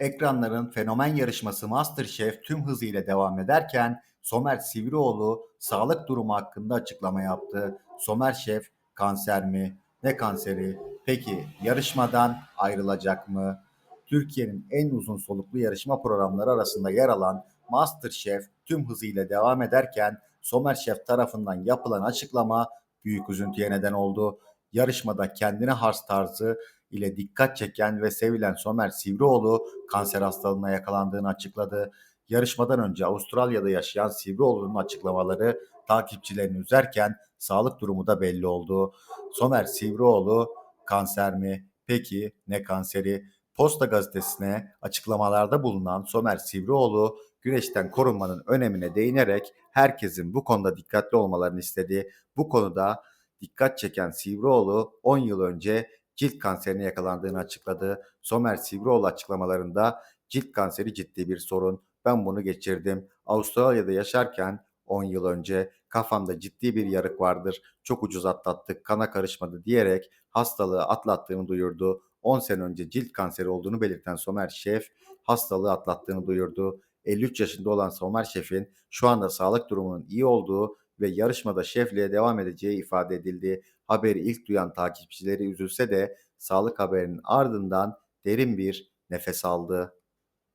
Ekranların fenomen yarışması MasterChef tüm hızıyla devam ederken Somer Sivrioğlu sağlık durumu hakkında açıklama yaptı. Somer Şef kanser mi? Ne kanseri? Peki yarışmadan ayrılacak mı? Türkiye'nin en uzun soluklu yarışma programları arasında yer alan MasterChef tüm hızıyla devam ederken Somer Şef tarafından yapılan açıklama büyük üzüntüye neden oldu. Yarışmada kendine has tarzı ile dikkat çeken ve sevilen Somer Sivrioğlu kanser hastalığına yakalandığını açıkladı. Yarışmadan önce Avustralya'da yaşayan Sivrioğlu'nun açıklamaları takipçilerini üzerken sağlık durumu da belli oldu. Somer Sivrioğlu kanser mi? Peki ne kanseri? Posta gazetesine açıklamalarda bulunan Somer Sivrioğlu güneşten korunmanın önemine değinerek herkesin bu konuda dikkatli olmalarını istedi. Bu konuda dikkat çeken Sivrioğlu 10 yıl önce cilt kanserine yakalandığını açıkladı. Somer Sivrioğlu açıklamalarında cilt kanseri ciddi bir sorun. Ben bunu geçirdim. Avustralya'da yaşarken 10 yıl önce kafamda ciddi bir yarık vardır. Çok ucuz atlattık, kana karışmadı diyerek hastalığı atlattığını duyurdu. 10 sene önce cilt kanseri olduğunu belirten Somer Şef hastalığı atlattığını duyurdu. 53 yaşında olan Somer Şef'in şu anda sağlık durumunun iyi olduğu ve yarışmada şefliğe devam edeceği ifade edildi. Haberi ilk duyan takipçileri üzülse de sağlık haberinin ardından derin bir nefes aldı.